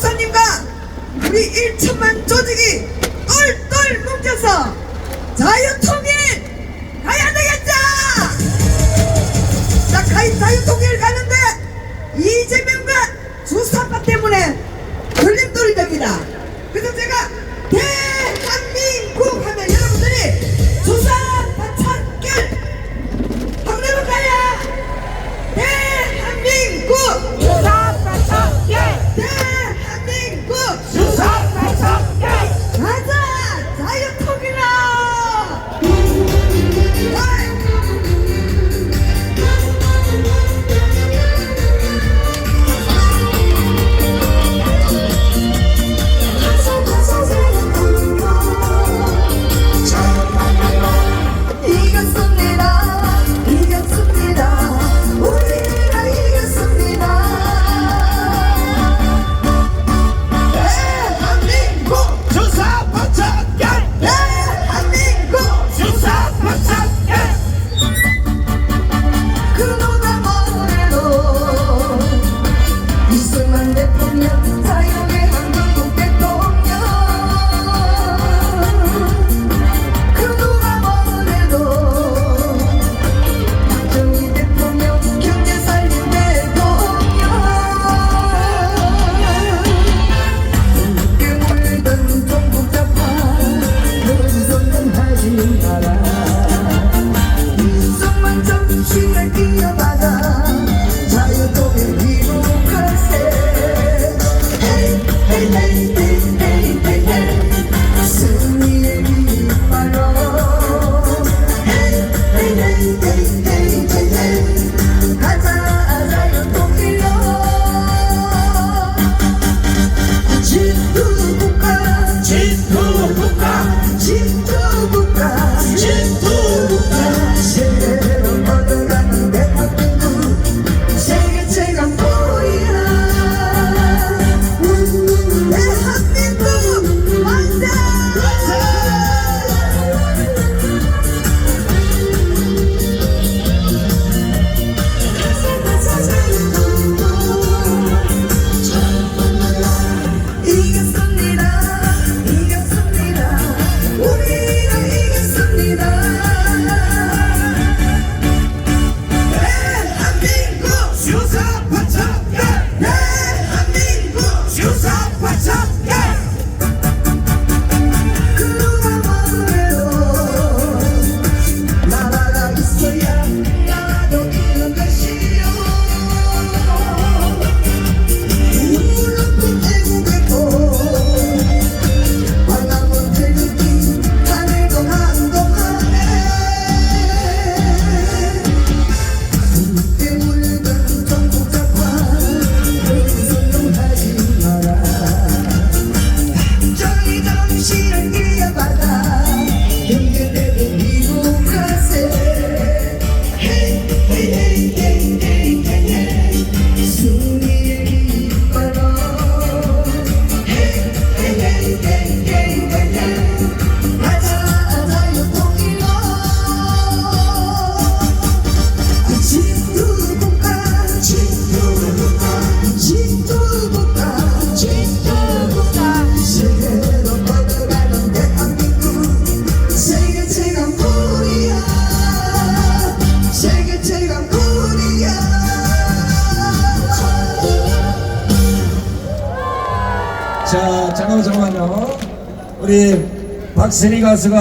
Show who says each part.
Speaker 1: 목사님과 우리 1천만 조직이 똘똘 뭉쳐서 자유통일 la la Sila. 자,
Speaker 2: 잠깐만, 잠깐만요. 우리 박세리 가수가